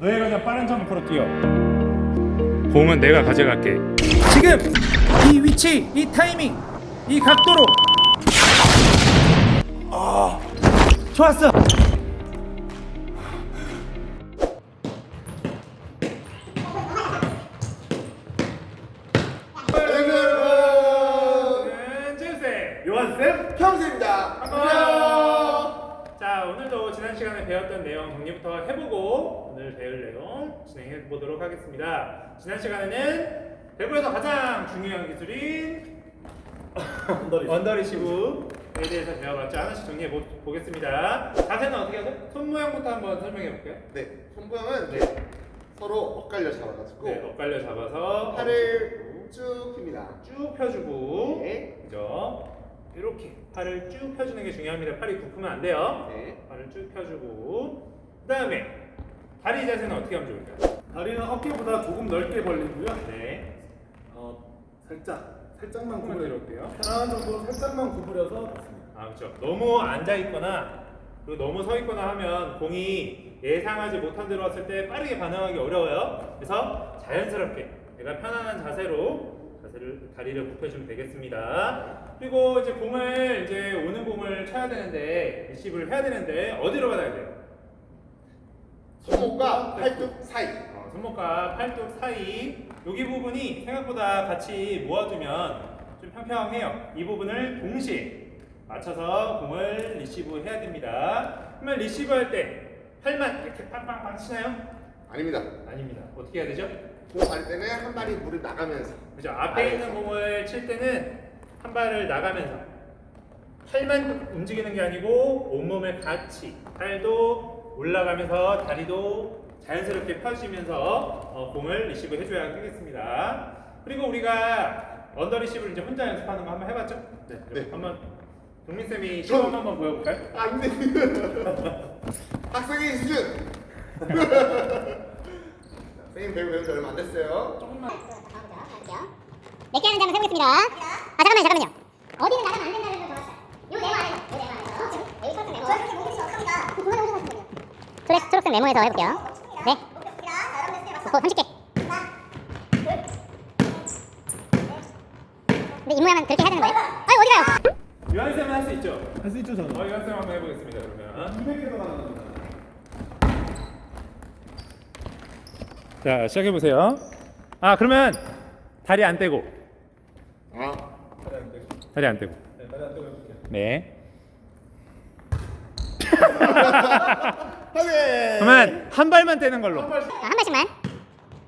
너희가 그냥 빠른 점프로 뛰어. 공은 내가 가져갈게. 지금 이 위치, 이 타이밍, 이 각도로. 아, 좋았어. 쌤, 요한쌤. 평수입니다. 안녕. 자 오늘도 지난 시간에 배웠던 내용 정리부터 해보고 오늘 배울 내용 진행해 보도록 하겠습니다. 지난 시간에는 배구에서 가장 중요한 기술인 원더리 시브에 대해서 배워봤죠. 하나씩 정리해 보, 보겠습니다. 자세는 어떻게 하죠? 손 모양부터 한번 설명해 볼게요. 네, 손부영은 네. 서로 엇갈려 잡아가지고 네, 엇갈려 잡아서 팔을 쭉 핍니다. 쭉 펴주고 네. 그죠? 이렇게 팔을 쭉 펴주는 게 중요합니다. 팔이 굽으면 안 돼요. 네. 발을 쭉 펴주고 그 다음에 다리 자세는 어떻게 하면 좋을까요? 다리는 어깨보다 조금 넓게 벌리고요. 네 어, 살짝, 살짝만 조금만 구부려. 들어올게요 편안한 정도로 살짝만 구부려서 넣습니다. 아 그렇죠 너무 앉아 있거나 그리고 너무 서 있거나 하면 공이 예상하지 못한 데로 왔을 때 빠르게 반응하기 어려워요 그래서 자연스럽게 내가 편안한 자세로 자세를 다리를 굽혀주면 되겠습니다 그리고 이제 공을 이제 오는 공을 쳐야 되는데 리시브를 해야 되는데 어디로 받아야 돼요? 손목과 팔뚝 사이. 어, 손목과 팔뚝 사이 여기 부분이 생각보다 같이 모아두면 좀 평평해요. 이 부분을 동시에 맞춰서 공을 리시브 해야 됩니다. 그러면 리시브 할 때 팔만 이렇게 빵빵빵 치나요? 아닙니다. 아닙니다. 어떻게 해야 되죠? 공갈 때는 한 발이 물을 나가면서. 그죠? 앞에 있는 공을 칠 때는 한 발을 나가면서 팔만 움직이는 게 아니고 온몸을 같이 팔도 올라가면서 다리도 자연스럽게 펴지면서 어, 공을 리시브 해줘야 되겠습니다. 그리고 우리가 언더 리시브를 이제 혼자 연습하는 거 한번 해봤죠? 네. 네. 한번 동민 쌤이 시범 한번 보여볼까요? 안 돼. 학생의 수준. 선생님 배우 배운 지 얼마 안 됐어요. 몇개 하는지 한번 해보겠습니다. 아 잠깐만요, 잠깐만요. 어디는 나가면 안 된다는 걸 정확히. 요 네모 안에서, 요 네모 안에서. 지금 여기 초록색 네모. 저렇게 몸이 없습니다. 그거는 오셔서 하시면 돼요. 초록, 초록색 네모에서 해볼게요. 네. 어, 30개. 근데 이 모양은 그렇게 해야 되는 거예요? 아니 어디 가요? 유한 쌤은 할 수 있죠? 할 수 있죠, 저는. 어, 유한 쌤 한번 해보겠습니다. 그러면 200개가 가는 겁니다. 자 시작해 보세요. 아 그러면 다리 안 떼고 아, 다리 안 떼고. 다리 안 떼고 네, 하게. 그러면 한 발만 떼는 걸로. 자, 한 발씩만.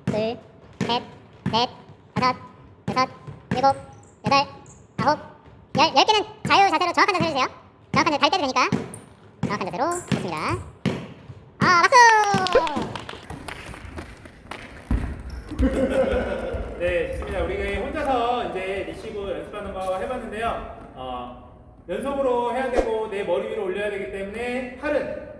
둘, 셋, 넷, 다섯, 여섯, 일곱, 여덟, 아홉, 열. 열 개는 자유 자세로 정확한 자세로 해주세요. 정확한 자세 다리 떼도 되니까. 정확한 자세로 좋습니다. 아, 박수! 네, 좋습니다. 우리가 혼자서 이제 리시브 연습하는 거 해봤는데요. 어, 연속으로 해야 되고 내 머리 위로 올려야 되기 때문에 팔은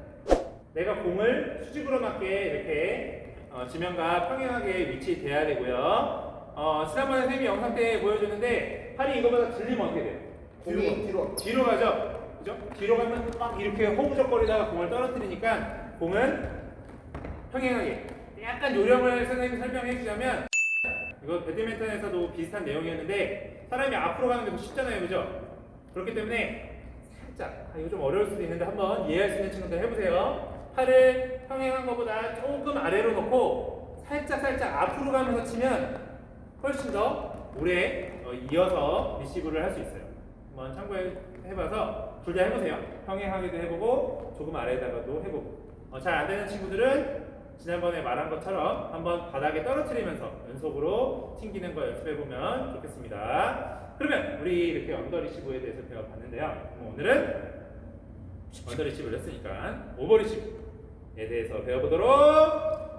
내가 공을 수직으로 맞게 이렇게 어, 지면과 평행하게 위치돼야 되고요. 어, 지난번에 쌤이 영상 때 보여줬는데 팔이 이거보다 들리면 어떻게 돼요? 공이 뒤로. 뒤로 가죠? 그죠? 뒤로 가면 막 이렇게 허우적거리다가 공을 떨어뜨리니까 공은 평행하게 약간 요령을 선생님이 설명해 주자면 이거 배드민턴에서도 비슷한 내용이었는데 사람이 앞으로 가는 게 더 쉽잖아요 그죠? 그렇기 때문에 살짝 아, 이거 좀 어려울 수도 있는데 한번 이해할 수 있는 친구들 해보세요 팔을 평행한 것보다 조금 아래로 놓고 살짝 살짝 앞으로 가면서 치면 훨씬 더 오래 어, 이어서 리시브를 할 수 있어요 한번 참고해봐서 둘 다 해보세요. 평행하게도 해보고 조금 아래에다가도 해보고 어, 잘안 되는 친구들은 지난번에 말한 것처럼 한번 바닥에 떨어뜨리면서 연속으로 튕기는 거 연습해보면 좋겠습니다. 그러면 우리 이렇게 언더리시브에 대해서 배워봤는데요. 오늘은 언더리시브를 했으니까 오버리시브에 대해서 배워보도록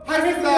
하겠습니다.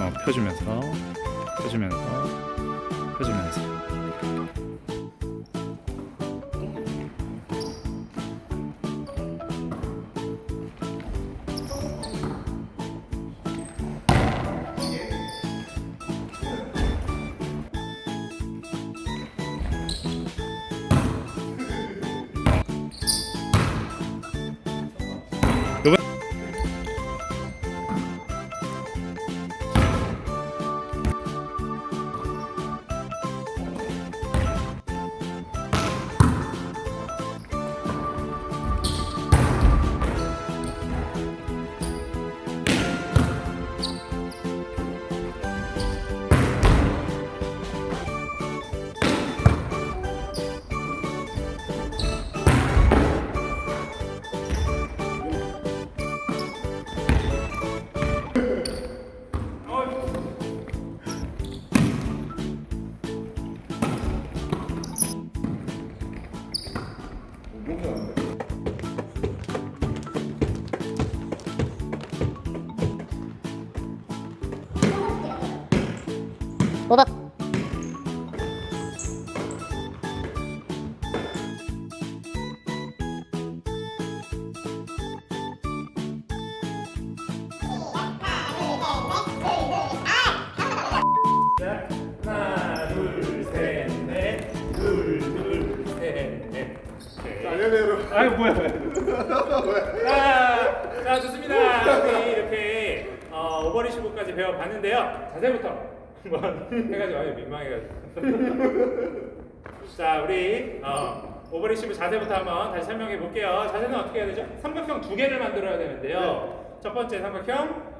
어, 펴주면서 펴주면서 펴주면서 여러분. 아유 뭐야. 자, 자 좋습니다. 이렇게 어, 오버리시브까지 배워봤는데요. 자세부터 해가지고 아유 민망해가지고. 자 우리 어, 오버리시브 자세부터 한번 다시 설명해 볼게요. 자세는 어떻게 해야 되죠? 삼각형 두 개를 만들어야 되는데요. 첫 번째 삼각형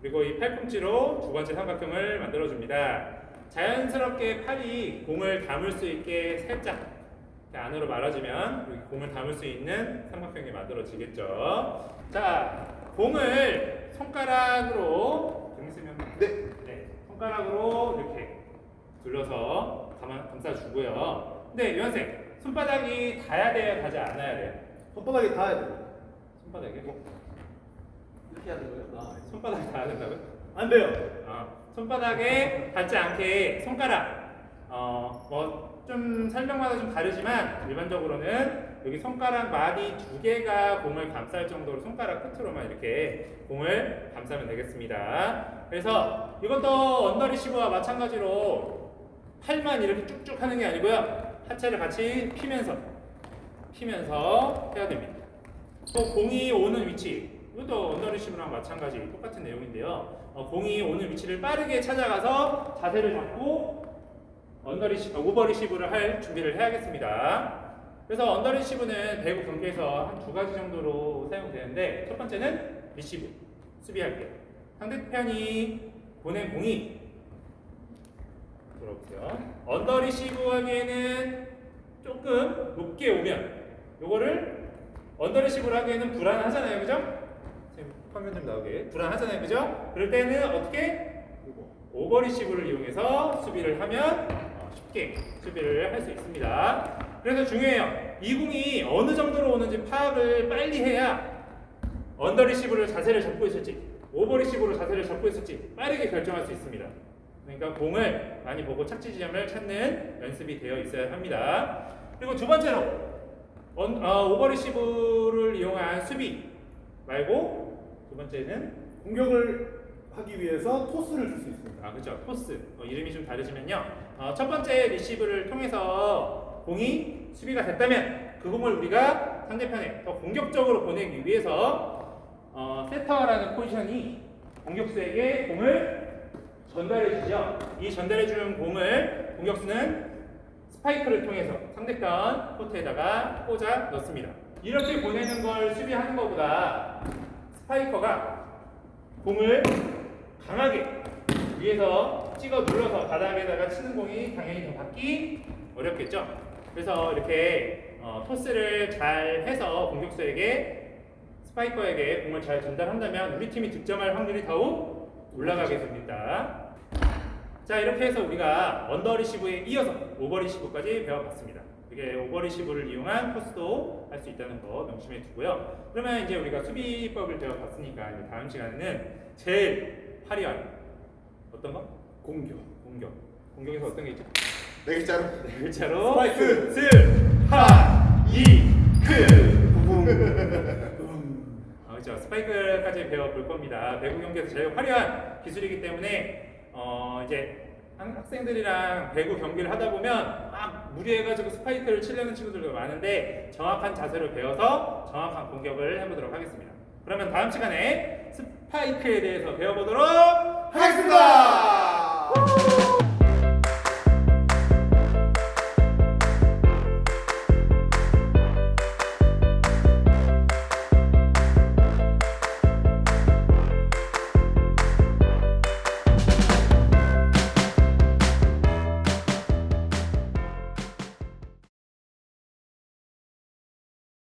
그리고 이 팔꿈치로 두 번째 삼각형을 만들어 줍니다. 자연스럽게 팔이 공을 담을 수 있게 살짝 안으로 말아주면 여기 공을 담을 수 있는 삼각형이 만들어지겠죠. 자, 공을 손가락으로 등 쓰면 네. 네, 손가락으로 이렇게 둘러서 감아, 감싸주고요. 근데 유한생 손바닥이 닿아야 돼요, 닿지 않아야 돼요? 손바닥에 닿아야 돼. 손바닥이 이렇게 하는 거예요? 아, 손바닥이 닿아야 된다고요? 안 돼요. 어, 손바닥에 닿지 않게 손가락 어, 뭐 좀 설명마다 좀 다르지만 일반적으로는 여기 손가락 마디 두 개가 공을 감쌀 정도로 손가락 끝으로만 이렇게 공을 감싸면 되겠습니다. 그래서 이것도 언더리시브와 마찬가지로 팔만 이렇게 쭉쭉 하는 게 아니고요. 하체를 같이 피면서 피면서 해야 됩니다. 또 공이 오는 위치 이것도 언더리시브랑 마찬가지 똑같은 내용인데요. 어, 공이 오는 위치를 빠르게 찾아가서 자세를 잡고 언더리시 어, 오버리시브를 할 준비를 해야겠습니다. 그래서 언더 리시브는 배구 경기에서 한 두 가지 정도로 사용되는데 첫 번째는 리시브 수비할 때 상대편이 보낸 공이 들어보세요. 언더 리시브 하기에는 조금 높게 오면 요거를 언더 리시브를 하기에는 불안하잖아요, 그죠? 지금 화면 좀 나오게 불안하잖아요, 그죠? 그럴 때는 어떻게 오버 리시브를 이용해서 수비를 하면 어, 쉽게 수비를 할 수 있습니다. 그래서 중요해요. 이 공이 어느 정도로 오는지 파악을 빨리 해야 언더리시브를 자세를 잡고 있을지 오버리시브로 자세를 잡고 있을지 빠르게 결정할 수 있습니다. 그러니까 공을 많이 보고 착지 지점을 찾는 연습이 되어 있어야 합니다. 그리고 두 번째로 언, 어, 오버리시브를 이용한 수비 말고 두 번째는 공격을 하기 위해서 토스를 줄 수 있습니다. 아 그죠 토스 어, 이름이 좀 다르지만요 어, 첫 번째 리시브를 통해서 공이 수비가 됐다면 그 공을 우리가 상대편에 더 공격적으로 보내기 위해서 어, 세터라는 포지션이 공격수에게 공을 전달해 주죠 이 전달해 주는 공을 공격수는 스파이크를 통해서 상대편 코트에다가 꽂아 넣습니다 이렇게 보내는 걸 수비하는 것보다 스파이커가 공을 강하게 위에서 찍어 눌러서 바닥에다가 치는 공이 당연히 더 받기 어렵겠죠. 그래서 이렇게 어, 토스를 잘 해서 공격수에게 스파이커에게 공을 잘 전달한다면 우리 팀이 득점할 확률이 더욱 올라가게 됩니다. 자 이렇게 해서 우리가 언더리시브에 이어서 오버리시브까지 배워봤습니다. 이게 오버리시브를 이용한 토스도 할 수 있다는 거 명심해 두고요. 그러면 이제 우리가 수비법을 배워봤으니까 이제 다음 시간에는 제일 화려한 어떤 거? 공격. 공격. 공격에서 어떤 게 있죠? 네 글자로. 네 글자로 스파이크. 스, 파, 이, 크. 아, 그렇죠. 스파이크까지 배워볼 겁니다. 배구 경기에서 제일 화려한 기술이기 때문에 어, 이제 학- 학생들이랑 배구 경기를 하다 보면 막 무리해가지고 스파이크를 치려는 친구들도 많은데 정확한 자세를 배워서 정확한 공격을 해보도록 하겠습니다. 그러면 다음 시간에 스파이크에 대해서 배워보도록 하겠습니다.